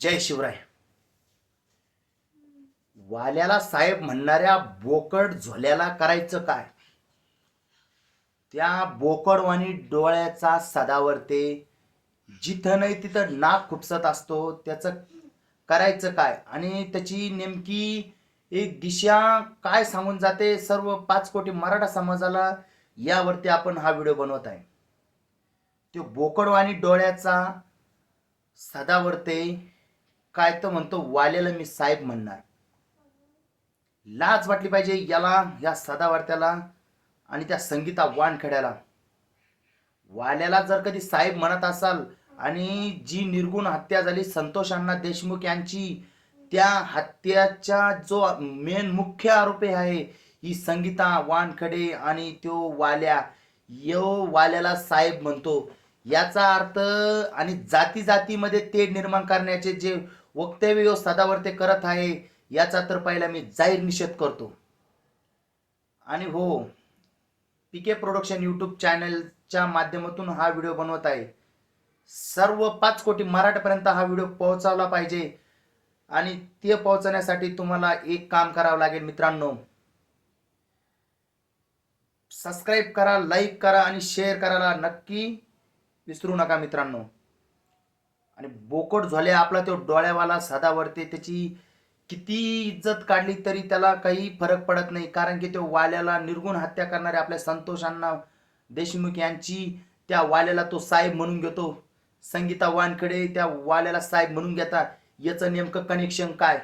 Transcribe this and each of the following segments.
जय शिवराय. वाल्याला साहेब म्हणणाऱ्या बोकड झोल्याला करायचं काय? त्या बोकडवाणी डोळ्याचा सदावरते जिथं नाही तिथं नाक खुपसत असतो त्याचं करायचं काय? आणि त्याची नेमकी एक दिशा काय सांगून जाते सर्व पाच कोटी मराठा समाजाला? यावरती आपण हा व्हिडिओ बनवत आहे. तो बोकडवाणी डोळ्याचा सदावरते काय तर म्हणतो वाल्याला मी साहेब म्हणणार. लाज वाटली पाहिजे याला या सदावर्त्याला आणि त्या संगीता वानखेड्याला. वाल्याला जर कधी साहेब म्हणत असाल आणि जी निर्गुण हत्या झाली संतोष अण्णा देशमुख यांची त्या हत्याचा जो मेन मुख्य आरोपी आहे ही संगीता वानखडे आणि तो वाल्या. यो वाल्याला साहेब म्हणतो. याचा अर्थ आणि जाती जातीमध्ये ते निर्माण करण्याचे जे वक्तव्य सदावर ते करत आहे याचा तर पहिला मी जाहीर निषेध करतो. आणि हो पीके प्रोडक्शन यूट्यूब चॅनलच्या माध्यमातून हा व्हिडिओ बनवत आहे. सर्व पाच कोटी मराठपर्यंत हा व्हिडिओ पोहोचवला पाहिजे आणि ते पोहोचवण्यासाठी तुम्हाला एक काम करावं लागेल मित्रांनो. सबस्क्राईब करा लाईक करा आणि शेअर करायला नक्की विसरू नका मित्रांनो. आणि बोकट झाले आपला तो डोळ्यावाला सदावरते त्याची किती इज्जत काढली तरी त्याला काही फरक पडत नाही. कारण की तो वाल्याला निर्गुण हत्या करणारे आपल्या संतोषांना देशमुख यांची त्या वाल्याला तो साहेब म्हणून घेतो. संगीता वानकडे त्या वाल्याला साहेब म्हणून घेतात याचं नेमकं कनेक्शन काय?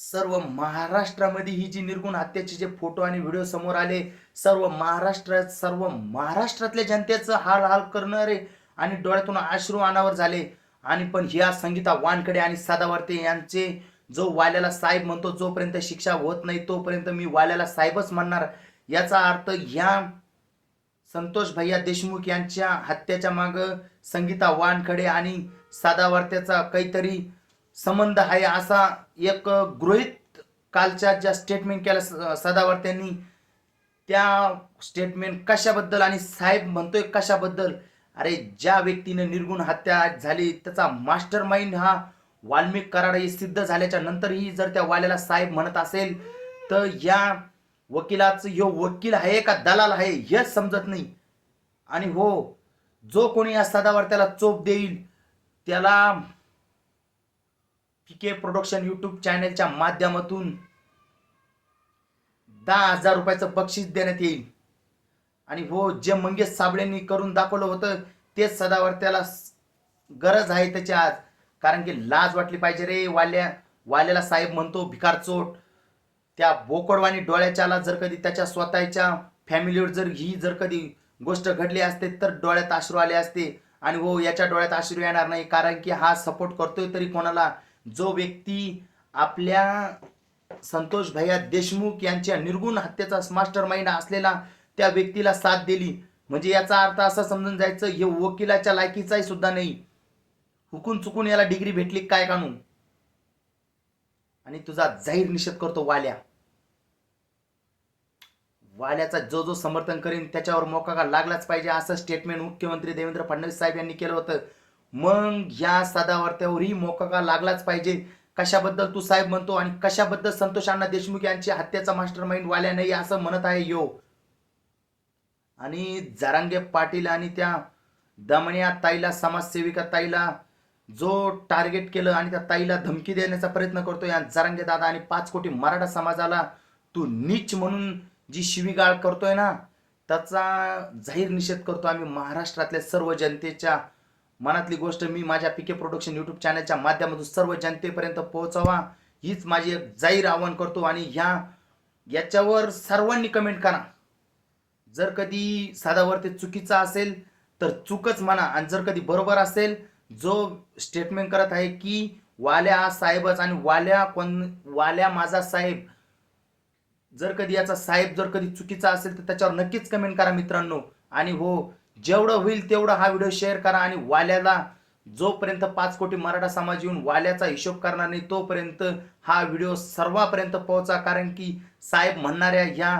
सर्व महाराष्ट्रामध्ये ही जी निर्गुण हत्याचे जे फोटो आणि व्हिडिओ समोर आले सर्व महाराष्ट्रात सर्व महाराष्ट्रातल्या जनतेचं हाल हाल करणारे आणि डोळ्यातून अश्रू अनावर झाले. आणि पण ह्या संगीता वानकडे आणि सदावर्ते यांचे जो वाल्याला साहेब म्हणतो जोपर्यंत शिक्षा होत नाही तोपर्यंत मी वाल्याला साहेबच म्हणणार. याचा अर्थ ह्या संतोष भैया देशमुख यांच्या हत्याच्या मागं संगीता वानखडे आणि सादावर्त्याचा काहीतरी संबंध आहे असा एक गृहित कालच्या ज्या स्टेटमेंट केल्या स- सदावर्त्यांनी त्या स्टेटमेंट कशाबद्दल आणि साहेब म्हणतोय कशाबद्दल? अरे ज्या व्यक्तीने निर्गुण हत्या झाली त्याचा मास्टर माइंड हा वाल्मिक कराड हे सिद्ध झाल्याच्या नंतरही जर त्या वाल्याला साहेब म्हणत असेल तर या वकिलाचं यो वकील आहे का दलाल आहे हेच समजत नाही. आणि हो जो कोणी या सदावर त्याला चोप देईल त्याला के प्रोडक्शन यूट्यूब चॅनलच्या माध्यमातून दहा हजार रुपयाचं बक्षीस देण्यात येईल. आणि हो जे मंगेश साबळेंनी करून दाखवलं होतं तेच सदावर त्याला गरज आहे त्याची आज. कारण की लाज वाटली पाहिजे रे वाल्या वाल्याला साहेब म्हणतो भिकार चोट. त्या बोकडवाणी डोळ्याच्याला जर कधी त्याच्या स्वतःच्या फॅमिलीवर जर ही जर कधी गोष्ट घडली असते तर डोळ्यात अश्रू आले असते. आणि हो याच्या डोळ्यात अश्रू येणार नाही कारण की हा सपोर्ट करतोय तरी कोणाला? जो व्यक्ती आपल्या संतोष भैया देशमुख यांच्या निर्गुण हत्येचा मास्टर माइंड असलेला त्या व्यक्तीला साथ दिली. म्हणजे याचा अर्थ असा समजून जायचं हे वकिलाच्या लायकीचाही सुद्धा नाही. हुकून चुकून याला डिग्री भेटली काय कानून आणि तुझा जाहीर निषेध करतो वाल्या. वाल्याचा जो जो समर्थन करीन त्याच्यावर मोका लागलाच पाहिजे असं स्टेटमेंट मुख्यमंत्री देवेंद्र फडणवीस साहेब यांनी केलं होतं. मग या सदावर्त्यावरही मोका लागलाच पाहिजे? कशाबद्दल तू साहेब म्हणतो आणि कशाबद्दल संतोष अण्णा देशमुख यांची हत्याचा मास्टर माइंड वाल्या नाही असं म्हणत आहे? यो. आणि जरांगे पाटील आणि त्या दमण्या ताईला समाजसेविका ताईला जो टार्गेट केलं आणि त्या ताईला धमकी देण्याचा प्रयत्न करतो या जरांगे दादा आणि पाच कोटी मराठा समाजाला तू नीच म्हणून जी शिवीगाळ करतोय ना त्याचा जाहीर निषेध करतो आम्ही महाराष्ट्रातल्या सर्व जनतेच्या मनातली गोष्ट मी माझ्या पिके प्रोडक्शन यूट्यूब चॅनलच्या माध्यमातून सर्व जनतेपर्यंत पोहोचवा. हीच माझी एक जाहीर आव्हान करतो आणि ह्या याच्यावर सर्वांनी कमेंट करा. जर कधी साधावरती चुकीचा असेल तर चूकच म्हणा. आणि जर कधी बरोबर असेल जो स्टेटमेंट करत आहे की वाल्या साहेबच आणि वाल्या कोण वाल्या माझा साहेब. जर कधी याचा साहेब जर कधी चुकीचा असेल तर त्याच्यावर नक्कीच कमेंट करा मित्रांनो. आणि हो जेवढं होईल तेवढं हा व्हिडिओ शेअर करा आणि वाल्याला जोपर्यंत पाच कोटी मराठा समाज येऊन वाल्याचा हिशोब करणार नाही तोपर्यंत हा व्हिडिओ सर्वापर्यंत पोहोचा. कारण की साहेब म्हणणाऱ्या ह्या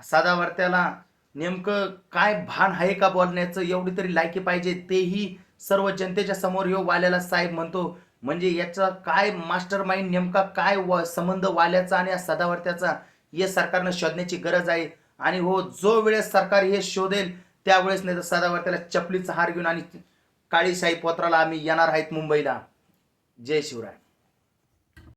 सदावर्त्याला नेमकं काय भान आहे का बोलण्याचं? एवढी तरी लायकी पाहिजे. तेही सर्व जनतेच्या समोर येऊ वाल्याला साहेब म्हणतो म्हणजे याचा काय मास्टर माइंड नेमका काय व संबंध वाल्याचा आणि या सदावर्त्याचा? हे सरकारनं शोधण्याची गरज आहे. आणि हो जो वेळेस सरकार हे शोधेल त्यावेळेस नाही तर सदावर्त्याला चपलीचा हार घेऊन आणि काळीशाही पोत्राला आम्ही येणार आहेत मुंबईला. जय शिवराय.